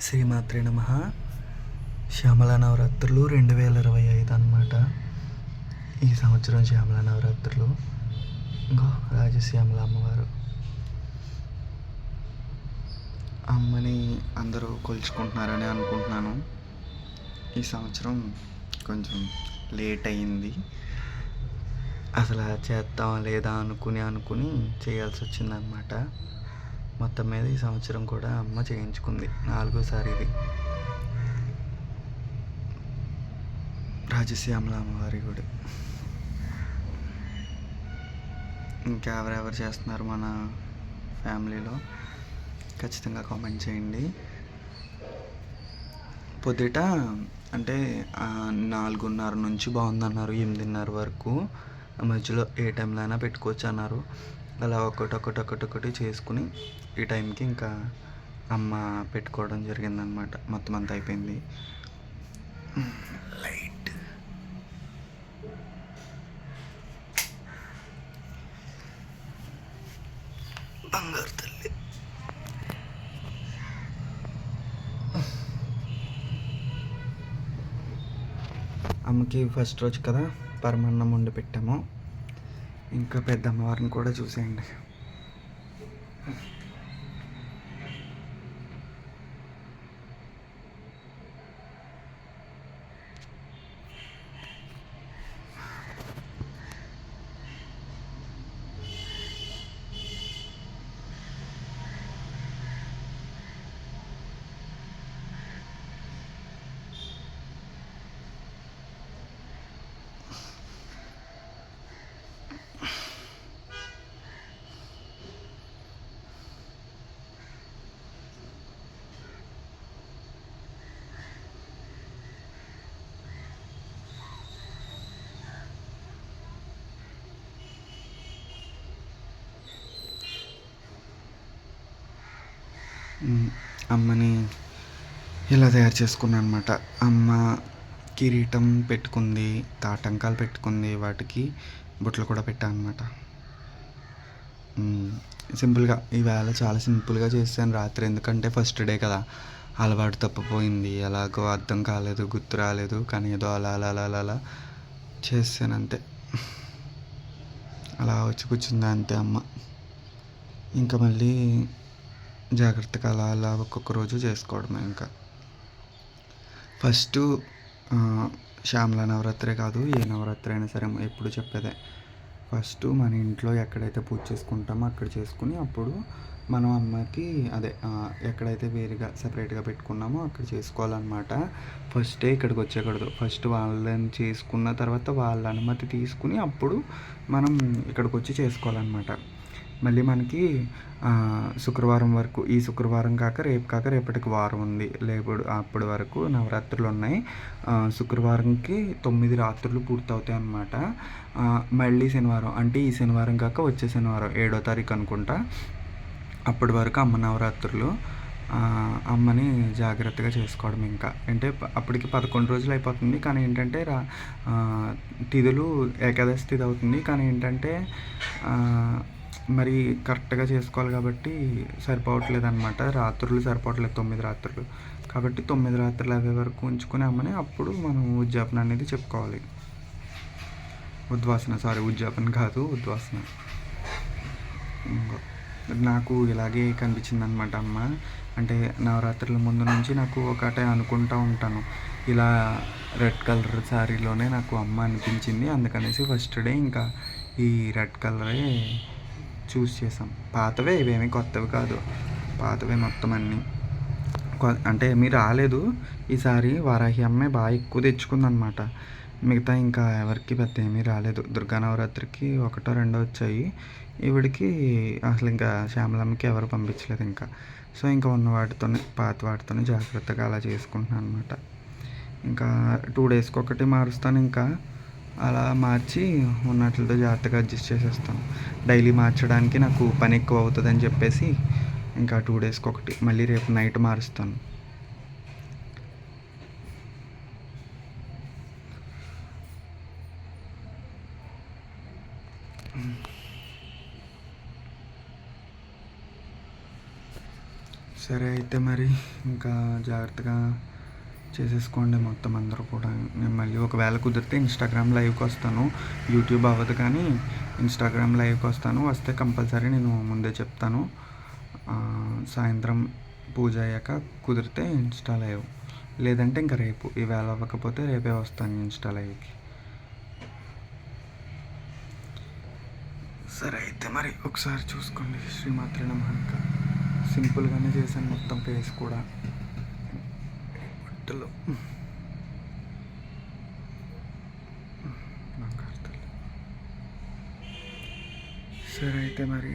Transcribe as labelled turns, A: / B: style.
A: శ్రీమాత్రే నమ. శ్యామల నవరాత్రులు రెండు వేల ఇరవై ఐదు అనమాట ఈ సంవత్సరం శ్యామల నవరాత్రులు. ఇంకో రాజశ్యామల అమ్మవారు. అమ్మని అందరూ కొలుచుకుంటున్నారని అనుకుంటున్నాను. ఈ సంవత్సరం కొంచెం లేట్ అయింది అసలు చేద్దాం లేదా అనుకుని అనుకుని చేయాల్సి వచ్చిందనమాట మొత్తం మీద ఈ సంవత్సరం కూడా అమ్మ చేయించుకుంది. నాలుగోసారి ఇది. రాజశ్యామల అమ్మవారి గుడి. ఇంకా ఎవరెవరు చేస్తున్నారు మన ఫ్యామిలీలో? ఖచ్చితంగా కామెంట్ చేయండి. పొద్దుట అంటే నాలుగున్నర నుంచి బాగుందన్నారు ఎనిమిదిన్నర వరకు. మధ్యలో ఏ టైంలో అయినా పెట్టుకోవచ్చు అన్నారు. అలా ఒకటి ఒకటి ఒకటి ఒకటి చేసుకుని ఈ టైంకి ఇంకా అమ్మ పెట్టుకోవడం జరిగిందనమాట. మొత్తం అంతా అయిపోయింది. లైట్. బంగారు తల్లి. అమ్మకి ఫస్ట్ రోజు కదా పరమాన్నం వండి పెట్టాము. ఇంకా పెద్ద అమ్మవారిని కూడా చూసేయండి. అమ్మని ఇలా తయారు చేసుకున్నాను అనమాట అమ్మ కిరీటం పెట్టుకుంది తాటంకాలు పెట్టుకుంది వాటికి బుట్టలు కూడా పెట్టాను అనమాట సింపుల్గా ఈవేళ చాలా సింపుల్గా చేశాను రాత్రి. ఎందుకంటే ఫస్ట్ డే కదా. అలవాటు తప్పిపోయింది. ఎలాగో అర్థం కాలేదు గుర్తు రాలేదు కానీ ఏదో అలా అలా అలా అలా అలా చేశాను అంతే. అలా వచ్చి కూర్చుందా అంతే అమ్మ. ఇంకా మళ్ళీ జాగ్రత్తగా అలా అలా ఒక్కొక్క రోజు చేసుకోవడమే ఇంకా. ఫస్ట్ శ్యామల నవరాత్రే కాదు ఏ నవరాత్రి అయినా సరే ఎప్పుడు చెప్పేదే. ఫస్ట్ మన ఇంట్లో ఎక్కడైతే పూజ చేసుకుంటామో అక్కడ చేసుకుని అప్పుడు మనం అమ్మకి అదే ఎక్కడైతే వేరుగా సపరేట్గా పెట్టుకున్నామో అక్కడ చేసుకోవాలన్నమాట. ఫస్టే ఇక్కడికి వచ్చేకూడదు ఫస్ట్ వాళ్ళని చేసుకున్న తర్వాత వాళ్ళ అనుమతి తీసుకుని అప్పుడు మనం ఇక్కడికి వచ్చి చేసుకోవాలన్నమాట. మళ్ళీ మనకి శుక్రవారం వరకు ఈ శుక్రవారం కాక రేపు కాక రేపటికి వారం ఉంది. లేపుడు అప్పటి వరకు నవరాత్రులు ఉన్నాయి. శుక్రవారంకి తొమ్మిది రాత్రులు పూర్తవుతాయి అన్నమాట. మళ్ళీ శనివారం అంటే ఈ శనివారం కాక వచ్చే శనివారం ఏడో తారీఖు అనుకుంటా అప్పటి వరకు అమ్మ నవరాత్రులు అమ్మని జాగ్రత్తగా చేసుకోవడం ఇంకా. అంటే అప్పటికి పదకొండు రోజులు అయిపోతుంది. కానీ ఏంటంటే రా తిథులు ఏకాదశి తిథి అవుతుంది. కానీ ఏంటంటే మరి కరెక్ట్గా చేసుకోవాలి కాబట్టి సరిపోవట్లేదు అనమాట రాత్రులు సరిపోవట్లేదు తొమ్మిది రాత్రులు. కాబట్టి తొమ్మిది రాత్రులు అవే వరకు ఉంచుకుని అమ్మని అప్పుడు మనం ఉద్యాపన అనేది చెప్పుకోవాలి. ఉద్వాసన సారీ ఉద్యాపన కాదు ఉద్వాసన. నాకు ఇలాగే కనిపించింది అనమాట అమ్మ. అంటే నవరాత్రుల ముందు నుంచి నాకు ఒకటే అనుకుంటా ఉంటాను. ఇలా రెడ్ కలర్ శారీలోనే నాకు అమ్మ అనిపించింది. అందుకనేసి ఫస్ట్ డే ఇంకా ఈ రెడ్ కలరే చూస్ చేసాం. పాతవే ఇవేమీ కొత్తవి కాదు. పాతవే మొత్తం అన్నీ. కొ- అంటే ఏమీ రాలేదు. ఈసారి వారాహి అమ్మే బాగా ఎక్కువ తెచ్చుకుందనమాట మిగతా ఇంకా ఎవరికి పెద్ద ఏమీ రాలేదు. దుర్గా నవరాత్రికి ఒకటో రెండో వచ్చాయి. ఈవిడికి అసలు ఇంకా శ్యామలమ్మకి ఎవరు పంపించలేదు ఇంకా. సో ఇంకా ఉన్న వాటితోనే పాత వాటితోనే జాగ్రత్తగా అలా చేసుకుంటున్నాను అనమాట ఇంకా టూ డేస్కి ఒకటి మారుస్తాను ఇంకా. అలా మార్చి ఉన్నట్లతో జాగ్రత్తగా అడ్జస్ట్ చేసేస్తాను. డైలీ మార్చడానికి నాకు పని ఎక్కువ అవుతుందని చెప్పేసి ఇంకా టూ డేస్కి ఒకటి మళ్ళీ రేపు నైట్ మారుస్తాను. సరే అయితే మరి ఇంకా జాగ్రత్తగా చేసేసుకోండి మొత్తం అందరూ కూడా. నేను మళ్ళీ ఒకవేళ కుదిరితే ఇన్స్టాగ్రామ్ లైవ్కి వస్తాను. యూట్యూబ్ అవ్వదు కానీ ఇన్స్టాగ్రామ్ లైవ్కి వస్తాను. వస్తే కంపల్సరీ నేను ముందే చెప్తాను. సాయంత్రం పూజ అయ్యాక కుదిరితే ఇన్స్టా లైవ్ లేదంటే ఇంకా రేపు. ఈవేళ అవ్వకపోతే రేపే వస్తాను ఇన్స్టా లైవ్కి సరే అయితే మరి ఒకసారి చూసుకోండి. శ్రీమాత్రి నమః సింపుల్గానే చేశాను మొత్తం ఫేస్ కూడా. బట్టలు సరే అయితే మరి